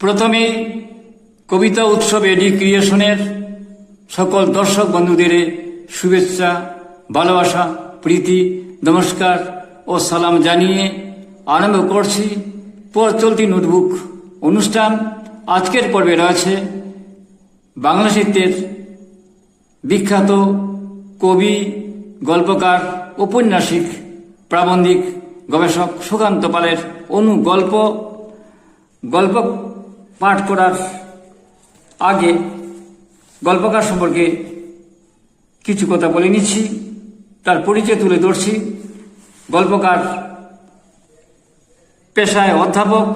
প্রথমে কবিতা উৎসব এডি ক্রিয়েশনের সকল দর্শক বন্ধুদের শুভেচ্ছা, ভালোবাসা, প্রীতি, নমস্কার ও সালাম জানিয়ে আরম্ভ করছি পর চলতি নোটবুক অনুষ্ঠান। আজকের পর্বে রয়েছে বাংলা সাহিত্যের বিখ্যাত কবি, গল্পকার ঔপন্যাসিক প্রাবন্ধিক গবেষক সুকান্ত পালের অনু গল্প গল্প পাঠ করার আগে গল্পকার সম্পর্কে কিছু কথা বলে নিচ্ছি, তার পরিচয় তুলে ধরছি। গল্পকার পেশায় অধ্যাপক।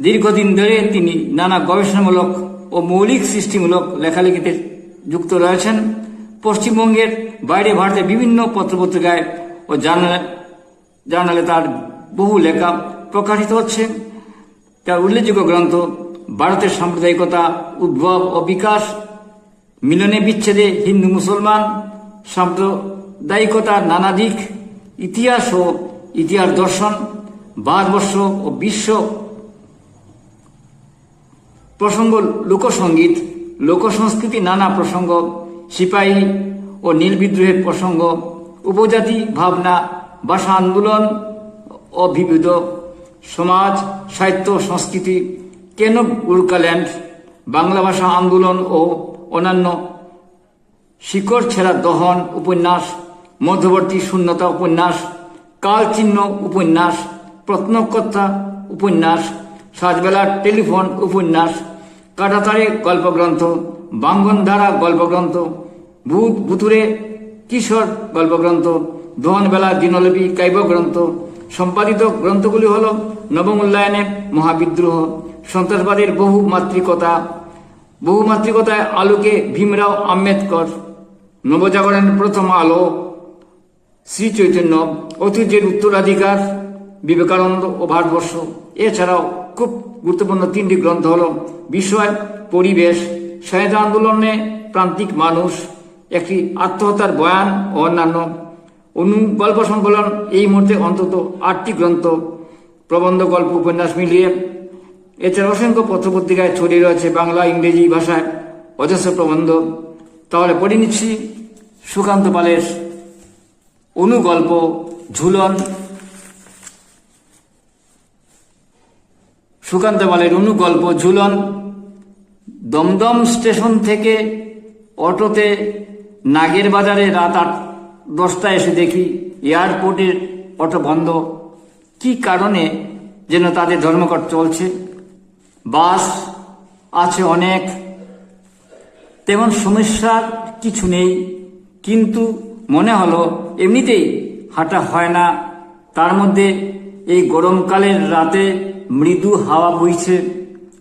দীর্ঘদিন ধরে তিনি নানা গবেষণামূলক ও মৌলিক সৃষ্টিমূলক লেখালেখিতে যুক্ত রয়েছেন। পশ্চিমবঙ্গের বাইরে ভারতের বিভিন্ন পত্রপত্রিকায় ও জার্নালে জার্নালে তার বহু লেখা প্রকাশিত হচ্ছে। তার উল্লেখযোগ্য গ্রন্থ, ভারতের সাম্প্রদায়িকতা, উদ্ভব ও বিকাশ, মিলনে বিচ্ছেদে হিন্দু মুসলমান, সাম্প্রদায়িকতার নানা দিক, ইতিহাস ও ইতিহাস দর্শন, ভারতবর্ষ ও বিশ্ব প্রসঙ্গ লোকসঙ্গীত লোকসংস্কৃতি নানা প্রসঙ্গ, সিপাহী ও নীল বিদ্রোহের প্রসঙ্গ, উপজাতি ভাবনা, ভাষা আন্দোলন ও বিবিধ সমাজ, সাহিত্য, সংস্কৃতি কেন গুরকাল্যান্ড বাংলা ভাষা আন্দোলন ও অন্যান্য শিকড় ছেঁড়া দহন উপন্যাস, মধ্যবর্তী শূন্যতা উপন্যাস, কালচিহ্ন উপন্যাস, প্রত্নকথা উপন্যাস সাজবেলার টেলিফোন উপন্যাস, কাটাতারে গল্পগ্রন্থ, বাঙ্গনধারা গল্পগ্রন্থ ভূত ভুতুরে কিশোর গল্পগ্রন্থ দোহনবেলা দিনলিপি কাব্যগ্রন্থ সম্পাদিত গ্রন্থগুলি হল নবম মহাবিদ্রোহ, সন্ত্রাসবাদের বহু মাতৃকতা বহুমাত্রিকতায় আলোকে ভীমরাও আম্বেদকর, নবজাগরণের প্রথম আলো শ্রী চৈতন্য ঐতিহ্যের উত্তরাধিকার, বিবেকানন্দ ও ভারতবর্ষ। এছাড়াও খুব গুরুত্বপূর্ণ তিনটি গ্রন্থ হল বিষয়, পরিবেশ স্বাধীনতা আন্দোলনে প্রান্তিক মানুষ, একটি আত্মহত্যার বয়ান ও অন্যান্য। অনু গল্প সংকলন এই মুহূর্তে অন্তত আটটি গ্রন্থ, প্রবন্ধ, গল্প, উপন্যাস মিলিয়ে। এছাড়া অসংখ্য পত্রপত্রিকায় ছড়িয়ে রয়েছে বাংলা, ইংরেজি ভাষায় অজস্র প্রবন্ধ। তাহলে পড়ে নিচ্ছি সুকান্ত পালের অনুগল্প ঝুলন। সুকান্ত পালের অনুগল্প ঝুলন। দমদম স্টেশন থেকে অটোতে নাগের বাজারে রাত আট দশটায় এসে দেখি এয়ারপোর্টের অটো বন্ধ। কি কারণে যেন তাদের ধর্মঘট চলছে? বাস আছে অনেক। তেমন সমস্যার কিছু নেই। কিন্তু মনে হলো এমনিতেই হাঁটা হয় না। তার মধ্যে এই গরমকালের রাতে মৃদু হাওয়া বইছে।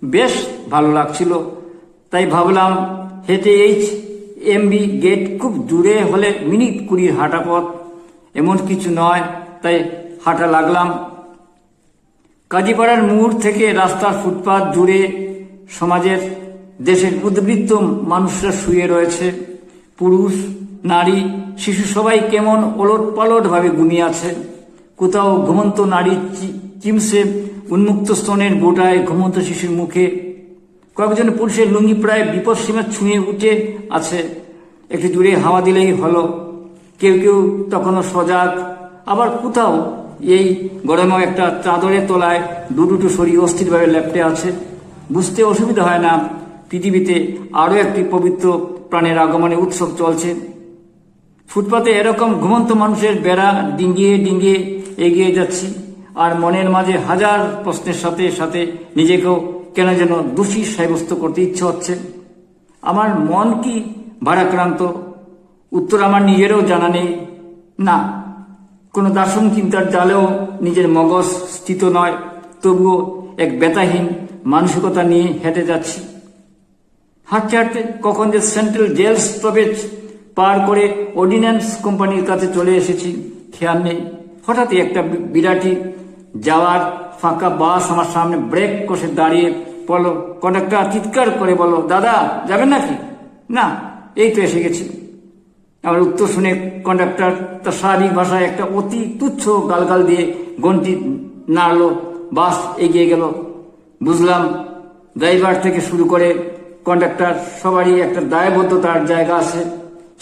বেশ ভালো লাগছিল। তাই ভাবলাম হেঁটে এইচ এমবি গেট খুব দূরে হলে মিনিট কুড়ি হাঁটা পথ। এমন কিছু নয়, তাই হাঁটা লাগলাম। কাজীপাড়ার মোড় থেকে রাস্তার ফুটপাত জুড়ে সমাজের দেশের উদ্বৃত্ত মানুষরা শুয়ে রয়েছে। পুরুষ, নারী, শিশু সবাই কেমন ওলট পালট ভাবে ঘুমিয়ে আছে। কোথাও ঘুমন্ত নারী চিমসে উন্মুক্ত স্তনের বোটায় ঘুমন্ত শিশুর মুখে কয়েকজন পুরুষের লুঙ্গি প্রায় বিপদসীমা ছুঁয়ে উঠে আছে। একটু দূরে হাওয়া দিলেই হলো। কেউ কেউ তখনও সজাগ। আবার কোথাও এই গরমে একটা চাদরের তলায় দু দুটো শরীর অস্থিরভাবে লেপটে আছে। বুঝতে অসুবিধা হয় না, পৃথিবীতে আরও একটি পবিত্র প্রাণের আগমনে উৎসব চলছে। ফুটপাতে এরকম ঘুমন্ত মানুষের বেড়া ডিঙ্গিয়ে ডিঙ্গিয়ে এগিয়ে যাচ্ছি, আর মনের মাঝে হাজার প্রশ্নের সাথে সাথে নিজেকেও কেন যেন দোষী সাব্যস্ত করতে ইচ্ছে হচ্ছে? আমার মন কি ভারাক্রান্ত? উত্তর আমার নিজেরও জানা নেই। না, কোনো দার্শন চিন্তার জালেও নিজের মগজ স্থিত নয়। তবুও এক ব্যথাহীন মানসিকতা নিয়ে হেঁটে যাচ্ছি। হাঁটতে হাঁটতে কখন যে সেন্ট্রাল জেল স্টপেজ পার করে অর্ডিন্যান্স কোম্পানির কাছে চলে এসেছি, খেয়াল নেই। হঠাৎই একটা বিরাটি যাওয়ার ফাঁকা বাস আমার সামনে ব্রেক কষে দাঁড়িয়ে বলো কন্ডাক্টর, চিৎকার করে বলো দাদা, যাবেন নাকি? না, এই তো এসে গেছি। আমার উত্তর শুনে কন্ডাক্টর তার স্বাভাবিক ভাষায় একটা অতি তুচ্ছ গালগাল দিয়ে গন্টি নাড়লো, বাস এগিয়ে গেল। বুঝলাম, ড্রাইভার থেকে শুরু করে কন্ডাক্টর সবারই একটা দায়বদ্ধতার জায়গা আছে।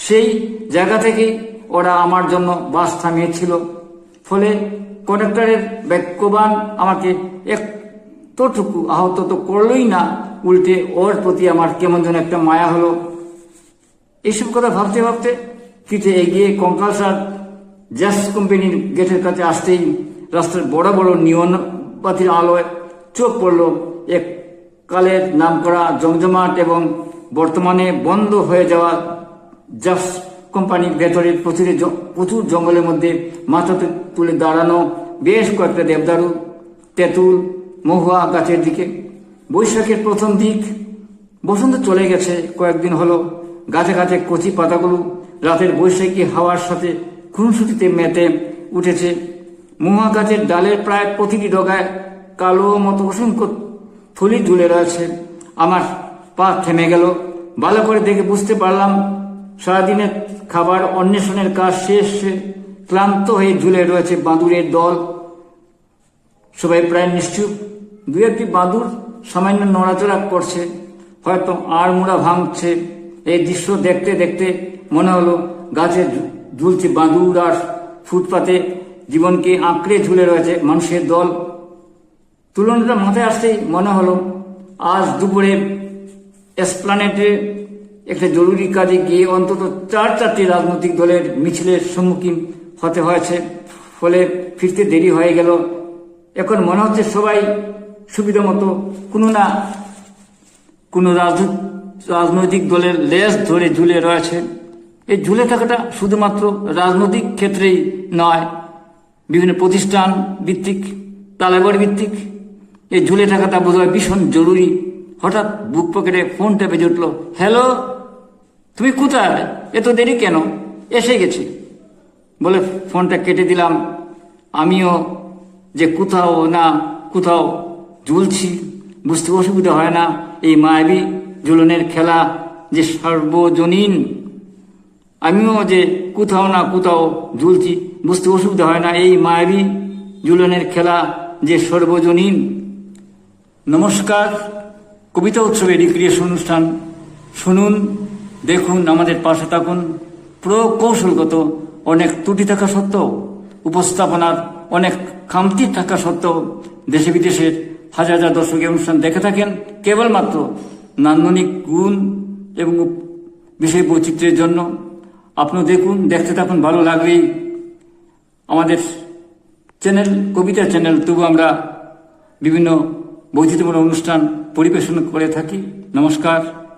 সেই জায়গা থেকে ওরা আমার জন্য বাস থামিয়েছিল। ফলে কন্ডাক্টরের বাক্যবান আমাকে একটুকু আহত তো করলই না, উল্টে ওর প্রতি আমার কেমন যেন একটা মায়া হলো। এইসব কথা ভাবতে ভাবতে কিছু এগিয়ে কঙ্কালসার জ্যাস কোম্পানির গেটের কাছে আসতেই রাস্তার বড় বড় নিয়ন বাতির আলোয় চোখ পড়ল এক কালের নাম করা জমজমাট এবং বর্তমানে বন্ধ হয়ে যাওয়া জাস কোম্পানির ভেতরে প্রচুর প্রচুর জঙ্গলের মধ্যে মাথা তুলে দাঁড়ানো বেশ কয়েকটা দেবদারু, তেঁতুল, মহুয়া গাছের দিকে। বৈশাখের প্রথম দিক, বসন্ত চলে গেছে, কয়েকদিন হলো। গাছে গাছে কচি পাতাগুলো রাতের বৈশাখী হাওয়ার সাথে খুনসুটিতে মেতে উঠেছে। মহুয়া গাছের ডালের প্রায় প্রতিটি ডগায় কালো মতো অসংখ্য থলি ঝুলে রয়েছে। আমার পা থেমে গেল। ভালো করে দেখে বুঝতে পারলাম সারাদিনের খাবার অন্বেষণের কাজ শেষ ক্লান্ত হয়ে ঝুলে রয়েছে বাঁদুরের দল। সবাই প্রায় নিশ্চুপ। দু একটি বাঁদুর সামান্য নড়াচড়া করছে। হয়তো আর মোড়া ভাঙছে। এই দৃশ্য দেখতে দেখতে মনে হলো গাছে ঝুলছে বাঁদুর আর ফুটপাতে জীবনকে আঁকড়ে ঝুলে রয়েছে মানুষের দল। তুলনাটা মাথায় আসতেই মনে হলো, আজ দুপুরে এসপ্লানেটে একটা জরুরি কাজে গিয়ে অন্তত চার চারটি রাজনৈতিক দলের মিছিলের সম্মুখীন হতে হয়েছে, ফলে ফিরতে দেরি হয়ে গেল। এখন মনে হচ্ছে সবাই সুবিধা মতো কোনো না কোনো রাজনৈতিক দলের লেজ ধরে ঝুলে রয়েছে। এই ঝুলে থাকাটা শুধুমাত্র রাজনৈতিক ক্ষেত্রেই নয়, বিভিন্ন প্রতিষ্ঠান ভিত্তিক তালেবর ভিত্তিক, এই ঝুলে থাকাটা বোধ হয় ভীষণ জরুরি। হঠাৎ বুক পকেটে ফোন টেপে জুটল হ্যালো? তুমি কোথায় এত দেরি কেন? এসে গেছি। বলে ফোনটা কেটে দিলাম। আমিও যে কোথাও না কোথাও ঝুলছি, বুঝতে অসুবিধা হয় না। এই মায়াবী ঝুলনের খেলা যে সর্বজনীন, আমিও যে কোথাও না কোথাও ঝুলছি, বুঝতে অসুবিধা হয় না। এই মায়াবী ঝুলনের খেলা যে সর্বজনীন। নমস্কার। কবিতা উৎসবের রিক্রিয়েশন অনুষ্ঠান। শুনুন দেখুন, আমাদের পাশে থাকুন। প্রকৌশলগত অনেক ত্রুটি থাকা সত্ত্বেও, উপস্থাপনার অনেক খামতি থাকা সত্ত্বেও দেশে বিদেশের হাজার হাজার দর্শক অনুষ্ঠান দেখে থাকেন। কেবলমাত্র নান্দনিক গুণ এবং বিষয় বৈচিত্র্যের জন্য। আপনি দেখুন, দেখতে থাকুন, ভালো লাগবেই আমাদের চ্যানেল, কবিতা চ্যানেল তবু আমরা বিভিন্ন বৈচিত্র্যমূলক অনুষ্ঠান পরিবেশন করে থাকি। নমস্কার।